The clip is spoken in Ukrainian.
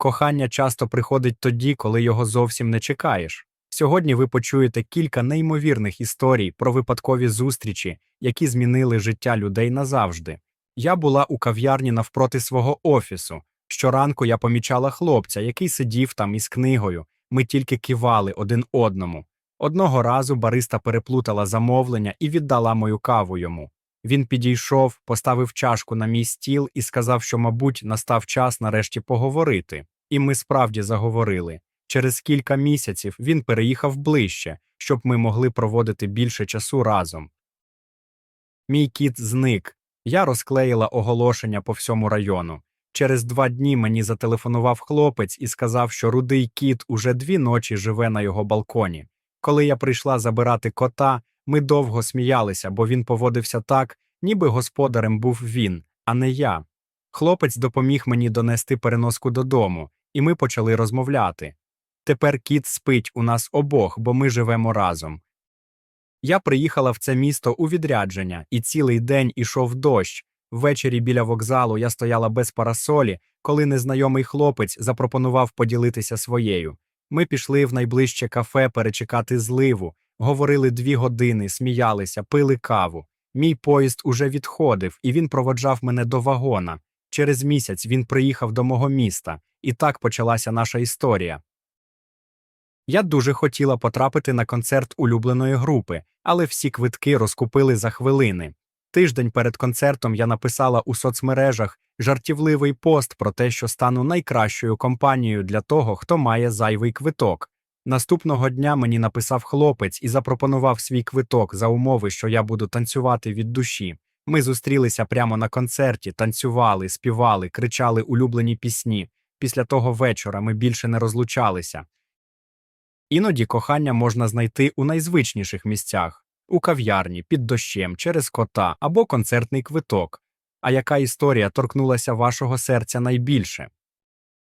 Кохання часто приходить тоді, коли його зовсім не чекаєш. Сьогодні ви почуєте кілька неймовірних історій про випадкові зустрічі, які змінили життя людей назавжди. Я була у кав'ярні навпроти свого офісу. Щоранку я помічала хлопця, який сидів там із книгою. Ми тільки кивали один одному. Одного разу бариста переплутала замовлення і віддала мою каву йому. Він підійшов, поставив чашку на мій стіл і сказав, що, мабуть, настав час нарешті поговорити. І ми справді заговорили. Через кілька місяців він переїхав ближче, щоб ми могли проводити більше часу разом. Мій кіт зник. Я розклеїла оголошення по всьому району. Через два дні мені зателефонував хлопець і сказав, що рудий кіт уже дві ночі живе на його балконі. Коли я прийшла забирати кота, ми довго сміялися, бо він поводився так, ніби господарем був він, а не я. Хлопець допоміг мені донести переноску додому, і ми почали розмовляти. Тепер кіт спить у нас обох, бо ми живемо разом. Я приїхала в це місто у відрядження, і цілий день ішов дощ. Ввечері біля вокзалу я стояла без парасолі, коли незнайомий хлопець запропонував поділитися своєю. Ми пішли в найближче кафе перечекати зливу, говорили дві години, сміялися, пили каву. Мій поїзд уже відходив, і він проводжав мене до вагона. Через місяць він приїхав до мого міста, і так почалася наша історія. Я дуже хотіла потрапити на концерт улюбленої групи, але всі квитки розкупили за хвилини. Тиждень перед концертом я написала у соцмережах жартівливий пост про те, що стану найкращою компанією для того, хто має зайвий квиток. Наступного дня мені написав хлопець і запропонував свій квиток за умови, що я буду танцювати від душі. Ми зустрілися прямо на концерті, танцювали, співали, кричали улюблені пісні. Після того вечора ми більше не розлучалися. Іноді кохання можна знайти у найзвичніших місцях у кав'ярні, під дощем, через кота або концертний квиток. А яка історія торкнулася вашого серця найбільше?